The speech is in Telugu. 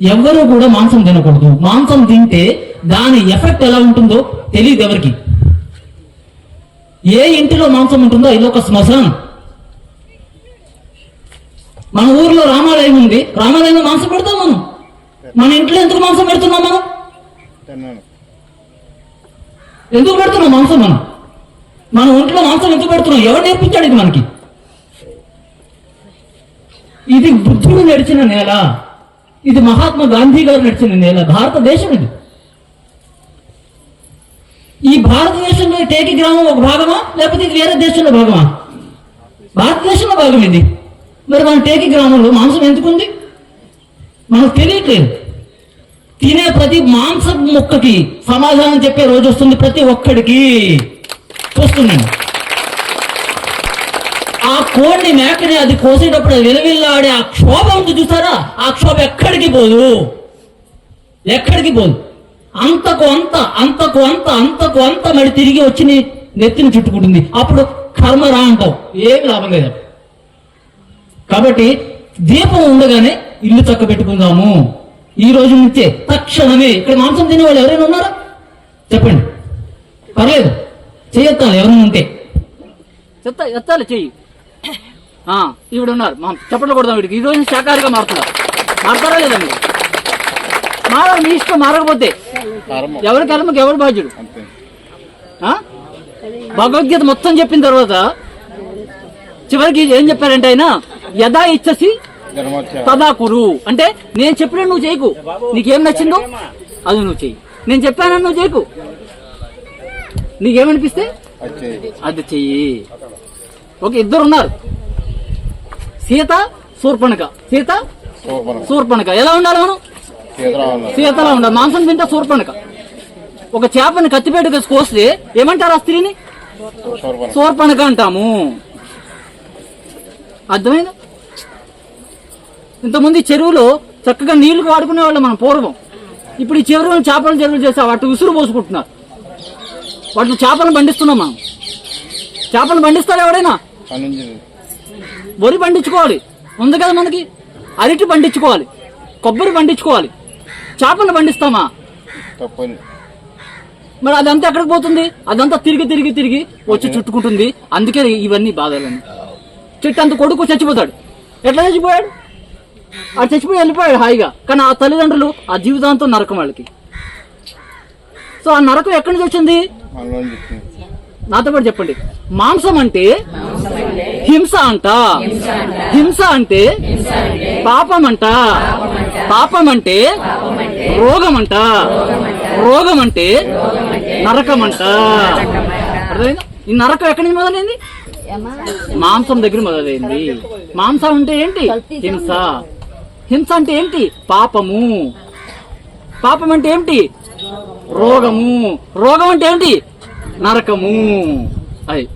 ఎవరు కూడా మాంసం తినకూడదు. మాంసం తింటే దాని ఎఫెక్ట్ ఎలా ఉంటుందో తెలియదు ఎవరికి. ఏ ఇంటిలో మాంసం ఉంటుందో ఇది ఒక శ్మశానం. మన ఊర్లో రామాలయం ఉంది. రామాలయంలో మాంసం పెడతాం మనం. మన ఇంట్లో ఎందుకు మాంసం పెడుతున్నాం మనం? ఎందుకు పెడుతున్నాం మాంసం మనం? మన ఒంట్లో మాంసం ఎందుకు పెడుతున్నాం? ఎవరు నేర్పించాడు ఇది మనకి? ఇది బుద్ధుడు నడిచిన నేల. ఇది మహాత్మా గాంధీ గారు నడిచిన నేల భారతదేశం ఇది. ఈ భారతదేశంలో టేకి గ్రామం ఒక భాగమా? లేకపోతే ఇది వేరే దేశంలో భాగమా? భారతదేశంలో భాగం ఇది. మరి మన టేకి గ్రామంలో మాంసం ఎందుకుంది? మనకు తెలియట్లేదు. తినే ప్రతి మాంస ముక్కకి సమాధానం చెప్పే రోజు వస్తుంది ప్రతి ఒక్కడికి. చూస్తున్నాను. ఆ కోడిని మేకని అది కోసేటప్పుడు అది విలవిల్లాడే ఆ క్షోభ ఉంది చూసారా? ఆ క్షోభ ఎక్కడికి పోదు? ఎక్కడికి పోదు? అంతకు అంత అంతకు అంత అంతకు అంత మరి తిరిగి వచ్చి నెత్తిని చుట్టుకుంటుంది. అప్పుడు కర్మరా అంటావు. ఏమి లాభం లేదు కాబట్టి దీపం ఉండగానే ఇల్లు చక్క పెట్టుకుందాము ఈ రోజు నుంచే తక్షణమే. ఇక్కడ మాంసం తినే వాళ్ళు ఎవరైనా ఉన్నారా? చెప్పండి. పర్లేదు. చేయొత్తాలి ఎవరైనా ఉంటే. చెత్త ఎత్తాలి చెయ్యి. ఈవిడ ఉన్నారు మా చెప్పట్లు కొడదాం వీడికి. ఈ రోజు శాఖాహారిగా మారుతున్నారు. మారుతారా లేదా మీరు? మారాలి మీ ఇష్టం మారకపోతే. ఎవరి కర్మకి ఎవరు బాధ్యుడు? భగవద్గీత మొత్తం చెప్పిన తర్వాత చివరికి ఏం చెప్పారంటే ఆయన యథా ఇచ్చసి తదా కురు. అంటే నేను చెప్పిన నువ్వు చేయకు. నీకేం నచ్చిందో అది నువ్వు చెయ్యి. నేను చెప్పానని నువ్వు చేయకు. నీకేమనిపిస్తే? అది చెయ్యి. ఓకే ఇద్దరు ఉన్నారు. సీత శూర్పణక. సీత శూర్పణక. ఎలా ఉండాలి మనం? సీతలా ఉండాలి. మాంసం తింటే శూర్పణక. ఒక చేపని కత్తిపేట వేసి కోస్తే ఏమంటారు ఆ స్త్రీని? శూర్పణక. అంటాము. అర్థమైందా? ఇంతకుముందు చెరువులో చక్కగా నీళ్ళు వాడుకునే వాళ్ళం మనం పూర్వం. ఇప్పుడు ఈ చెరువులు చేపల చెరువులు చేస్తే వాటి ఉసురు పోసుకుంటున్నారు. వాటిని చేపలను పండిస్తున్నాం మనం. చేపలు పండిస్తారు ఎవడైనా వరి పండించుకోవాలి. ఉంది కదా మనకి? అరటి పండించుకోవాలి. కొబ్బరి పండించుకోవాలి. చేపలు పండిస్తామా? తప్పని. మరి అదంతా ఎక్కడికి పోతుంది? అదంతా తిరిగి తిరిగి తిరిగి వచ్చి చుట్టుకుంటుంది. అందుకే ఇవన్నీ బాధలని. చెట్టు అంత కొడుకు చచ్చిపోతాడు. ఎట్లా చచ్చిపోయాడు? ఆ చచ్చిపోయి వెళ్ళిపోయాడు హాయిగా. కానీ ఆ తల్లిదండ్రులు ఆ జీవితాంతం నరకం వాళ్ళకి. సో ఆ నరకం ఎక్కడి నుంచి వచ్చింది? నాతో పాటు చెప్పండి. మాంసం అంటే హింస అంట. హింస అంటే పాపం అంట పాపం అంటే రోగం అంట రోగం అంటే నరకం అంట ఈ నరకం ఎక్కడి నుంచి మొదలైంది? మాంసం దగ్గర మొదలైంది. మాంసం అంటే ఏంటి? హింస. హింస అంటే ఏంటి? పాపము. పాపం అంటే ఏంటి? రోగము. రోగం అంటే ఏంటి? నరకము. అది.